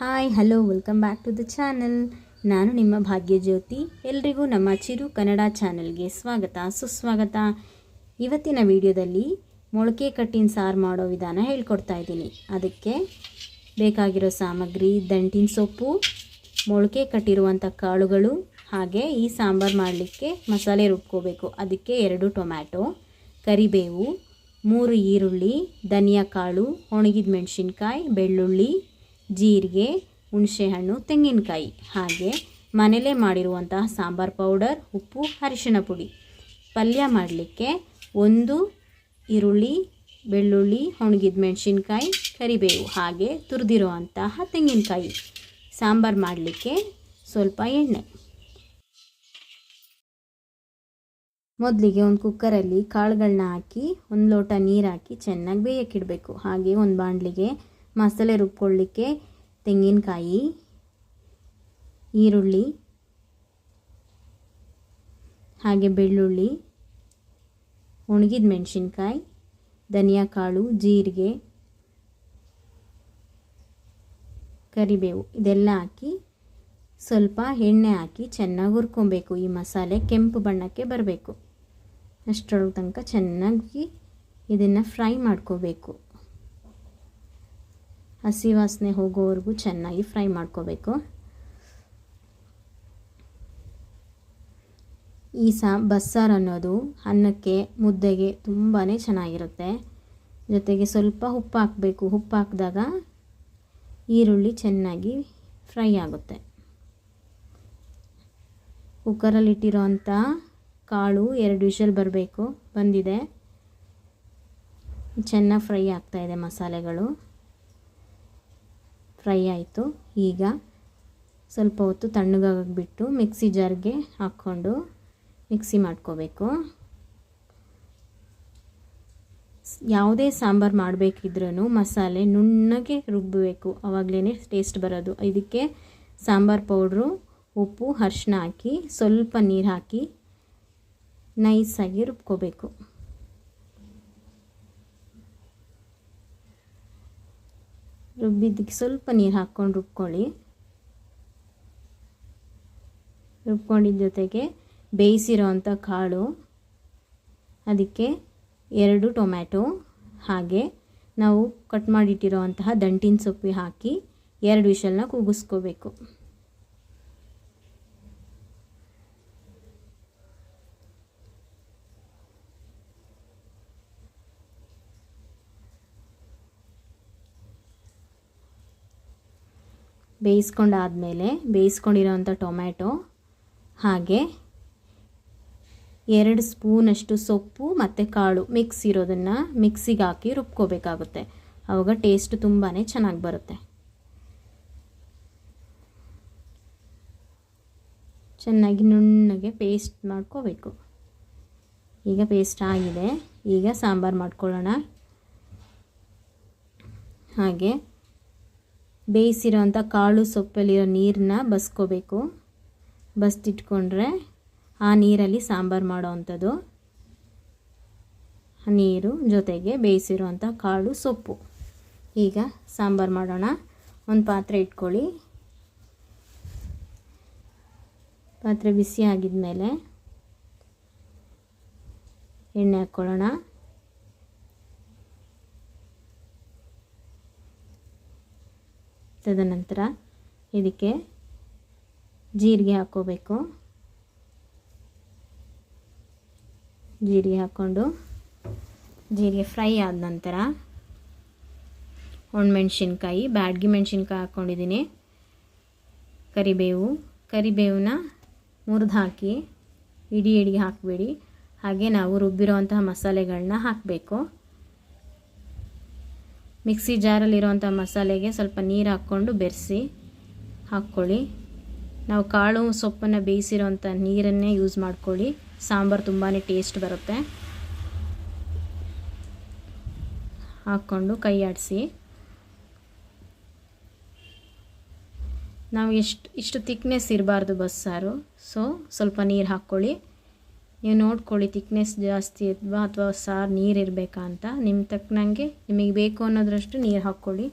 Hi, hello, welcome back to the channel. ನಾನು ನಿಮ್ಮ ಭಾಗ್ಯಜ್ಯೋತಿ. ಎಲ್ರಿಗೂ ನಮ್ಮ ಚಿರು ಕನ್ನಡ ಚಾನಲ್ಗೆ ಸ್ವಾಗತ, ಸುಸ್ವಾಗತ. ಇವತ್ತಿನ ವಿಡಿಯೋದಲ್ಲಿ ಮೊಳಕೆ ಕಟ್ಟಿನ ಸಾರು ಮಾಡೋ ವಿಧಾನ ಹೇಳ್ಕೊಡ್ತಾ ಇದ್ದೀನಿ. ಅದಕ್ಕೆ ಬೇಕಾಗಿರೋ ಸಾಮಗ್ರಿ, ದಂಟಿನ ಸೊಪ್ಪು, ಮೊಳಕೆ ಕಟ್ಟಿರುವಂಥ ಕಾಳುಗಳು, ಹಾಗೆ ಈ ಸಾಂಬಾರು ಮಾಡಲಿಕ್ಕೆ ಮಸಾಲೆ ರುಬ್ಕೋಬೇಕು. ಅದಕ್ಕೆ ಎರಡು ಟೊಮ್ಯಾಟೊ, ಕರಿಬೇವು, ಮೂರು ಈರುಳ್ಳಿ, ಧನಿಯಾ ಕಾಳು, ಒಣಗಿದ ಮೆಣಸಿನ್ಕಾಯಿ, ಬೆಳ್ಳುಳ್ಳಿ ಜೀರಿಗೆ, ಹುಣಸೆಹಣ್ಣು, ತೆಂಗಿನಕಾಯಿ. ಹಾಗೆ ಮನೆಯಲ್ಲೇ ಮಾಡಿರುವಂತಹ ಸಾಂಬಾರ್ ಪೌಡರ್, ಉಪ್ಪು, ಅರಿಶಿಣ ಪುಡಿ. ಪಲ್ಯ ಮಾಡಲಿಕ್ಕೆ ಒಂದು ಈರುಳ್ಳಿ, ಬೆಳ್ಳುಳ್ಳಿ ಒಣಗಿದ ಮೆಣಸಿನ್ಕಾಯಿ ಕರಿಬೇವು. ಹಾಗೆ ತುರಿದಿರುವಂತಹ ತೆಂಗಿನಕಾಯಿ. ಸಾಂಬಾರು ಮಾಡಲಿಕ್ಕೆ ಸ್ವಲ್ಪ ಎಣ್ಣೆ. ಮೊದಲಿಗೆ ಒಂದು ಕುಕ್ಕರಲ್ಲಿ ಕಾಳುಗಳನ್ನ ಹಾಕಿ, ಒಂದು ಲೋಟ ನೀರು ಹಾಕಿ ಚೆನ್ನಾಗಿ ಬೇಯಕ್ಕಿಡಬೇಕು ಹಾಗೆ ಒಂದು ಬಾಣಲಿಗೆ ಮಸಾಲೆ ರುಬ್ಕೊಳ್ಳಿಕ್ಕೆ ತೆಂಗಿನಕಾಯಿ, ಈರುಳ್ಳಿ, ಹಾಗೆ ಬೆಳ್ಳುಳ್ಳಿ, ಒಣಗಿದ ಮೆಣಸಿನ್ಕಾಯಿ, ಧನಿಯಾ ಕಾಳು, ಜೀರಿಗೆ, ಕರಿಬೇವು ಇದೆಲ್ಲ ಹಾಕಿ ಸ್ವಲ್ಪ ಎಣ್ಣೆ ಹಾಕಿ ಚೆನ್ನಾಗಿ ಹುರ್ಕೊಬೇಕು. ಈ ಮಸಾಲೆ ಕೆಂಪು ಬಣ್ಣಕ್ಕೆ ಬರಬೇಕು. ಅಷ್ಟರೊಳಗೆ ತನಕ ಚೆನ್ನಾಗಿ ಇದನ್ನು ಫ್ರೈ ಮಾಡ್ಕೋಬೇಕು. ಹಸಿ ವಾಸನೆ ಹೋಗೋವರೆಗೂ ಚೆನ್ನಾಗಿ ಫ್ರೈ ಮಾಡ್ಕೋಬೇಕು. ಈ ಸಾ, ಬಸ್ಸಾರು ಅನ್ನೋದು ಅನ್ನಕ್ಕೆ, ಮುದ್ದೆಗೆ ತುಂಬಾ ಚೆನ್ನಾಗಿರುತ್ತೆ. ಜೊತೆಗೆ ಸ್ವಲ್ಪ ಉಪ್ಪು ಹಾಕಬೇಕು. ಉಪ್ಪು ಹಾಕಿದಾಗ ಈರುಳ್ಳಿ ಚೆನ್ನಾಗಿ ಫ್ರೈ ಆಗುತ್ತೆ. ಕುಕ್ಕರಲ್ಲಿ ಇಟ್ಟಿರೋಂಥ ಕಾಳು ಎರಡು ವಿಷಲ್ ಬರಬೇಕು. ಬಂದಿದೆ. ಚೆನ್ನಾಗಿ ಫ್ರೈ ಆಗ್ತಾಯಿದೆ ಮಸಾಲೆಗಳು. ಫ್ರೈ ಆಯಿತು. ಈಗ ಸ್ವಲ್ಪ ಹೊತ್ತು ತಣ್ಣಗಾಗಿಬಿಟ್ಟು ಮಿಕ್ಸಿ ಜಾರ್ಗೆ ಹಾಕ್ಕೊಂಡು ಮಿಕ್ಸಿ ಮಾಡ್ಕೋಬೇಕು. ಯಾವುದೇ ಸಾಂಬಾರು ಮಾಡಬೇಕಿದ್ರೂ ಮಸಾಲೆ ನುಣ್ಣಗೆ ರುಬ್ಬಬೇಕು ಆವಾಗಲೇ ಟೇಸ್ಟ್ ಬರೋದು. ಇದಕ್ಕೆ ಸಾಂಬಾರು ಪೌಡ್ರು, ಉಪ್ಪು ಅರ್ಶಿನ ಹಾಕಿ ಸ್ವಲ್ಪ ನೀರು ಹಾಕಿ ನೈಸಾಗಿ ರುಬ್ಕೋಬೇಕು. ರುಬ್ಬಿದ್ದಕ್ಕೆ ಸ್ವಲ್ಪ ನೀರು ಹಾಕ್ಕೊಂಡು ರುಬ್ಕೊಳ್ಳಿ. ರುಬ್ಕೊಂಡಿದ್ದ ಜೊತೆಗೆ ಬೇಯಿಸಿರೋ ಅಂಥ ಕಾಳು, ಅದಕ್ಕೆ ಎರಡು ಟೊಮ್ಯಾಟೊ, ಹಾಗೆ ನಾವು ಕಟ್ ಮಾಡಿಟ್ಟಿರೋ ಅಂತಹ ದಂಟಿನ ಸೊಪ್ಪು ಹಾಕಿ ಎರಡು ವಿಷಲನ್ನ ಕೂಗಿಸ್ಕೋಬೇಕು. ಬೇಯಿಸ್ಕೊಂಡಾದಮೇಲೆ ಬೇಯಿಸ್ಕೊಂಡಿರೋಂಥ ಟೊಮ್ಯಾಟೊ, ಹಾಗೆ ಎರಡು ಸ್ಪೂನಷ್ಟು ಸೊಪ್ಪು ಮತ್ತು ಕಾಳು ಮಿಕ್ಸ್ ಇರೋದನ್ನು ಮಿಕ್ಸಿಗೆ ಹಾಕಿ ರುಬ್ಕೋಬೇಕಾಗುತ್ತೆ. ಆವಾಗ ಟೇಸ್ಟ್ ತುಂಬಾ ಚೆನ್ನಾಗಿ ಬರುತ್ತೆ. ಚೆನ್ನಾಗಿ ನುಣ್ಣಗೆ ಪೇಸ್ಟ್ ಮಾಡ್ಕೋಬೇಕು. ಈಗ ಪೇಸ್ಟ್ ಆಗಿದೆ. ಈಗ ಸಾಂಬಾರು ಮಾಡ್ಕೊಳ್ಳೋಣ. ಹಾಗೆ ಬೇಯಿಸಿರೋಂಥ ಕಾಳು ಸೊಪ್ಪಲ್ಲಿರೋ ನೀರನ್ನ ಬಸ್ಕೋಬೇಕು. ಬಸ್ತಿಟ್ಕೊಂಡ್ರೆ ಆ ನೀರಲ್ಲಿ ಸಾಂಬಾರು ಮಾಡೋ ಅಂಥದ್ದು. ನೀರು ಜೊತೆಗೆ ಬೇಯಿಸಿರುವಂಥ ಕಾಳು ಸೊಪ್ಪು. ಈಗ ಸಾಂಬಾರು ಮಾಡೋಣ. ಒಂದು ಪಾತ್ರೆ ಇಟ್ಕೊಳ್ಳಿ. ಪಾತ್ರೆ ಬಿಸಿ ಆಗಿದ ಮೇಲೆ ಎಣ್ಣೆ ಹಾಕ್ಕೊಳ್ಳೋಣ. ತದನಂತರ ಇದಕ್ಕೆ ಜೀರಿಗೆ ಹಾಕ್ಕೋಬೇಕು ಜೀರಿಗೆ ಹಾಕ್ಕೊಂಡು ಜೀರಿಗೆ ಫ್ರೈ ಆದ ನಂತರ ಒಣಮೆಣ್ಸಿನ್ಕಾಯಿ, ಬ್ಯಾಡ್ಗಿ ಮೆಣಸಿನ್ಕಾಯಿ ಹಾಕ್ಕೊಂಡಿದ್ದೀನಿ ಕರಿಬೇವು, ಕರಿಬೇವನ್ನ ಮುರಿದು ಹಾಕಿ ಇಡಿ ಇಡಿಗೆ ಹಾಕಬೇಡಿ. ಹಾಗೆ ನಾವು ರುಬ್ಬಿರೋವಂತಹ ಮಸಾಲೆಗಳನ್ನ ಹಾಕಬೇಕು. ಮಿಕ್ಸಿ ಜಾರಲ್ಲಿರುವಂಥ ಮಸಾಲೆಗೆ ಸ್ವಲ್ಪ ನೀರು ಹಾಕ್ಕೊಂಡು ಬೆರೆಸಿ ಹಾಕ್ಕೊಳ್ಳಿ. ನಾವು ಕಾಳು ಸೊಪ್ಪನ್ನು ಬೇಯಿಸಿರೋಂಥ ನೀರನ್ನೇ ಯೂಸ್ ಮಾಡ್ಕೊಳ್ಳಿ. ಸಾಂಬಾರು ತುಂಬಾ ಟೇಸ್ಟ್ ಬರುತ್ತೆ. ಹಾಕ್ಕೊಂಡು ಕೈ ಆಡಿಸಿ. ನಾವು ಎಷ್ಟು, ಇಷ್ಟು ತಿಕ್ನೆಸ್ ಇರಬಾರ್ದು ಬಸ್ಸಾರು ಸೊ ಸ್ವಲ್ಪ ನೀರು ಹಾಕ್ಕೊಳ್ಳಿ. ನೀವು ನೋಡ್ಕೊಳ್ಳಿ ತಿಕ್ನೆಸ್ ಜಾಸ್ತಿ ಇದ್ವಾ ಅಥವಾ ಸಾರು ನೀರು ಇರಬೇಕಾ ಅಂತ. ನಿಮ್ಮ ತಕ್ಕನಂಗೆ ನಿಮಗೆ ಬೇಕು ಅನ್ನೋದ್ರಷ್ಟು ನೀರು ಹಾಕ್ಕೊಳ್ಳಿ.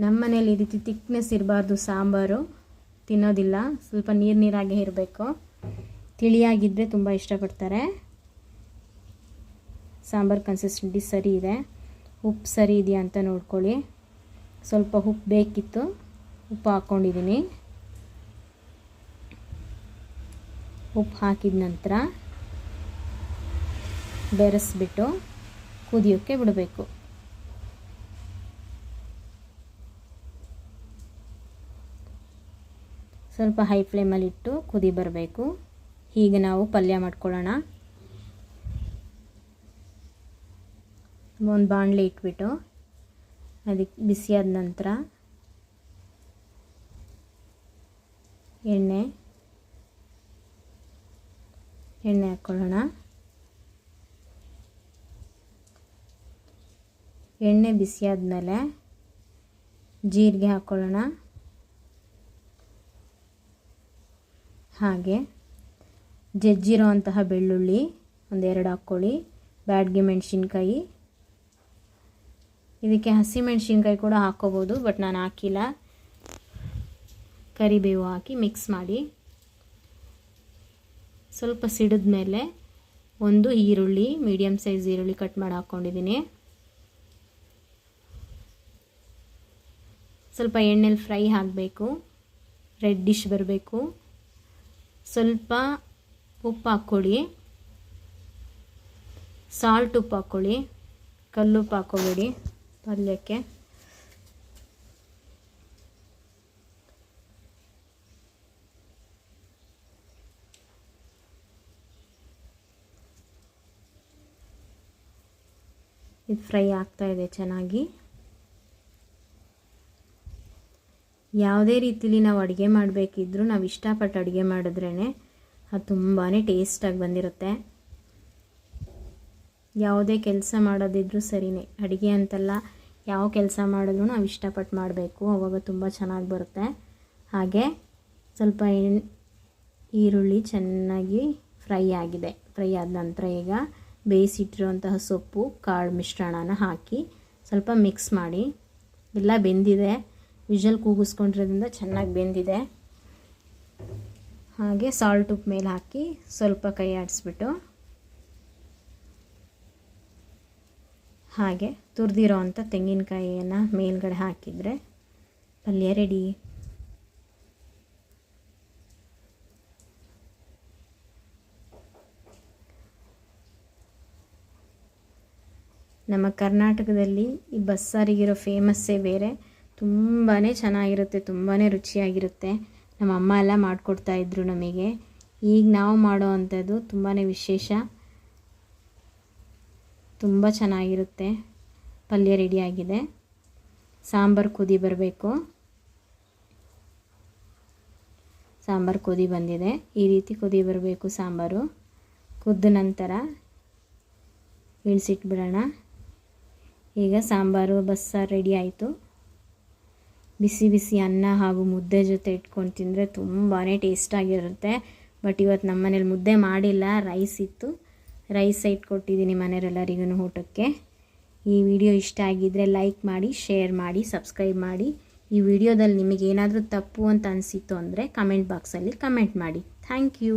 ನಮ್ಮ ಮನೇಲಿ ಈ ರೀತಿ ತಿಕ್ನೆಸ್ ಇರಬಾರ್ದು, ಸಾಂಬಾರು ತಿನ್ನೋದಿಲ್ಲ. ಸ್ವಲ್ಪ ನೀರು ನೀರಾಗೆ ಇರಬೇಕು. ತಿಳಿಯಾಗಿದ್ದರೆ ತುಂಬ ಇಷ್ಟಪಡ್ತಾರೆ. ಸಾಂಬಾರು ಕನ್ಸಿಸ್ಟೆಂಟಿ ಸರಿ ಇದೆ. ಉಪ್ಪು ಸರಿ ಇದೆಯಾ ಅಂತ ನೋಡ್ಕೊಳ್ಳಿ. ಸ್ವಲ್ಪ ಉಪ್ಪು ಬೇಕಿತ್ತು, ಉಪ್ಪು ಹಾಕ್ಕೊಂಡಿದ್ದೀನಿ. ಉಪ್ಪು ಹಾಕಿದ ನಂತರ ಬೆರೆಸ್ಬಿಟ್ಟು ಕುದಿಯೋಕ್ಕೆ ಬಿಡಬೇಕು. ಸ್ವಲ್ಪ ಹೈ ಫ್ಲೇಮಲ್ಲಿ ಇಟ್ಟು ಕುದಿ ಬರಬೇಕು. ಹೀಗೆ ನಾವು ಪಲ್ಯ ಮಾಡ್ಕೊಳ್ಳೋಣ. ಒಂದು ಬಾಣಲೆ ಇಟ್ಬಿಟ್ಟು ಅದಕ್ಕೆ ಬಿಸಿಯಾದ ನಂತರ ಎಣ್ಣೆ ಎಣ್ಣೆ ಹಾಕ್ಕೊಳ್ಳೋಣ. ಎಣ್ಣೆ ಬಿಸಿಯಾದ್ಮೇಲೆ ಜೀರಿಗೆ ಹಾಕ್ಕೊಳ್ಳೋಣ. ಹಾಗೆ ಜಜ್ಜಿರೋ ಅಂತಹ ಬೆಳ್ಳುಳ್ಳಿ ಒಂದೆರಡು ಹಾಕ್ಕೊಳ್ಳಿ. ಬ್ಯಾಡ್ಗೆ ಮೆಣಸಿನ್ಕಾಯಿ. ಇದಕ್ಕೆ ಹಸಿಮೆಣ್ಸಿನ್ಕಾಯಿ ಕೂಡ ಹಾಕ್ಕೋಬೋದು, ಬಟ್ ನಾನು ಹಾಕಿಲ್ಲ. ಕರಿಬೇವು ಹಾಕಿ ಮಿಕ್ಸ್ ಮಾಡಿ. ಸ್ವಲ್ಪ ಸಿಡಿದ ಮೇಲೆ ಒಂದು ಈರುಳ್ಳಿ ಮೀಡಿಯಮ್ ಸೈಜ್ ಈರುಳ್ಳಿ ಕಟ್ ಮಾಡಿ ಹಾಕ್ಕೊಂಡಿದ್ದೀನಿ. ಸ್ವಲ್ಪ ಎಣ್ಣೆಲಿ ಫ್ರೈ ಹಾಕಬೇಕು ರೆಡ್ ಡಿಶ್ ಬರಬೇಕು. ಸ್ವಲ್ಪ ಉಪ್ಪು ಹಾಕ್ಕೊಳ್ಳಿ. ಸಾಲ್ಟ್ ಉಪ್ಪು ಹಾಕ್ಕೊಳ್ಳಿ. ಕಲ್ಲುಪ್ಪು ಹಾಕ್ಕೊಬೇಡಿ ಪಲ್ಯಕ್ಕೆ. ಇದು ಫ್ರೈ ಇದೆ ಚೆನ್ನಾಗಿ. ಯಾವುದೇ ರೀತಿಲಿ ನಾವು ಅಡುಗೆ ಮಾಡಬೇಕಿದ್ರೂ ನಾವು ಇಷ್ಟಪಟ್ಟು ಅಡುಗೆ ಮಾಡಿದ್ರೇ ಅದು ತುಂಬಾ ಟೇಸ್ಟಾಗಿ ಬಂದಿರುತ್ತೆ. ಯಾವುದೇ ಕೆಲಸ ಮಾಡೋದಿದ್ರೂ ಸರಿಯೇ ಅಡುಗೆ ಅಂತಲ್ಲ ಯಾವ ಕೆಲಸ ಮಾಡಿದ್ರೂ ನಾವು ಇಷ್ಟಪಟ್ಟು ಮಾಡಬೇಕು, ಅವಾಗ ತುಂಬ ಚೆನ್ನಾಗಿ ಬರುತ್ತೆ. ಹಾಗೆ ಸ್ವಲ್ಪ ಈರುಳ್ಳಿ ಚೆನ್ನಾಗಿ ಫ್ರೈ ಆಗಿದೆ, ಫ್ರೈ ಆದ ನಂತರ ಈಗ ಬೇಯಿಸಿಟ್ಟಿರುವಂತಹ ಸೊಪ್ಪು, ಕಾಳು ಮಿಶ್ರಣನ ಹಾಕಿ ಸ್ವಲ್ಪ ಮಿಕ್ಸ್ ಮಾಡಿ. ಎಲ್ಲ ಬೆಂದಿದೆ. ವಿಷಲ್ ಕೂಗಿಸ್ಕೊಂಡಿರೋದ್ರಿಂದ ಚೆನ್ನಾಗಿ ಬೆಂದಿದೆ. ಹಾಗೆ ಸಾಲ್ಟ್ ಉಪ್ಪು ಮೇಲೆ ಹಾಕಿ ಸ್ವಲ್ಪ ಕೈ ಆಡಿಸ್ಬಿಟ್ಟು. ಹಾಗೆ ತುರಿದಿರೋ ಅಂಥ ತೆಂಗಿನಕಾಯಿಯನ್ನು ಮೇಲ್ಗಡೆ ಹಾಕಿದರೆ ಪಲ್ಯ ರೆಡಿ ನಮ್ಮ ಕರ್ನಾಟಕದಲ್ಲಿ ಈ ಬಸ್ಸಾರಿಗಿರೋ ಫೇಮಸ್ಸೇ ಬೇರೆ. ತುಂಬಾ ಚೆನ್ನಾಗಿರುತ್ತೆ ತುಂಬಾ ರುಚಿಯಾಗಿರುತ್ತೆ. ನಮ್ಮ ಅಮ್ಮ ಎಲ್ಲ ಮಾಡಿಕೊಡ್ತಾಯಿದ್ರು ನಮಗೆ. ಈಗ ನಾವು ಮಾಡೋ ಅಂಥದ್ದು ತುಂಬಾ ವಿಶೇಷ. ತುಂಬ ಚೆನ್ನಾಗಿರುತ್ತೆ. ಪಲ್ಯ ರೆಡಿಯಾಗಿದೆ ಸಾಂಬಾರು ಕುದಿ ಬರಬೇಕು. ಸಾಂಬಾರು ಕುದಿ ಬಂದಿದೆ. ಈ ರೀತಿ ಕುದಿ ಬರಬೇಕು ಸಾಂಬಾರು. ಕುದ್ದ ನಂತರ ಇಳಿಸಿಟ್ಬಿಡೋಣ. ಈಗ ಸಾಂಬಾರು ಬಸ್ಸಾರು ರೆಡಿ ಆಯಿತು. ಬಿಸಿ ಬಿಸಿ ಅನ್ನ ಹಾಗೂ ಮುದ್ದೆ ಜೊತೆ ಇಟ್ಕೊಂಡು ತಿಂದರೆ ತುಂಬಾ ಟೇಸ್ಟಾಗಿರುತ್ತೆ ಬಟ್ ಇವತ್ತು ನಮ್ಮ ಮನೇಲಿ ಮುದ್ದೆ ಮಾಡಿಲ್ಲ ರೈಸ್ ಇತ್ತು. ರೈಸ್ ಇಟ್ಕೊಟ್ಟಿದ್ದೀನಿ ಮನೆಯವರೆಲ್ಲರಿಗೂ ಊಟಕ್ಕೆ. ಈ ವಿಡಿಯೋ ಇಷ್ಟ ಆಗಿದ್ದರೆ ಲೈಕ್ ಮಾಡಿ ಶೇರ್ ಮಾಡಿ ಸಬ್ಸ್ಕ್ರೈಬ್ ಮಾಡಿ. ಈ ವಿಡಿಯೋದಲ್ಲಿ ನಿಮಗೇನಾದರೂ ತಪ್ಪು ಅಂತ ಅನಿಸಿತ್ತು ಅಂದರೆ ಕಮೆಂಟ್ ಬಾಕ್ಸಲ್ಲಿ ಕಮೆಂಟ್ ಮಾಡಿ. Thank you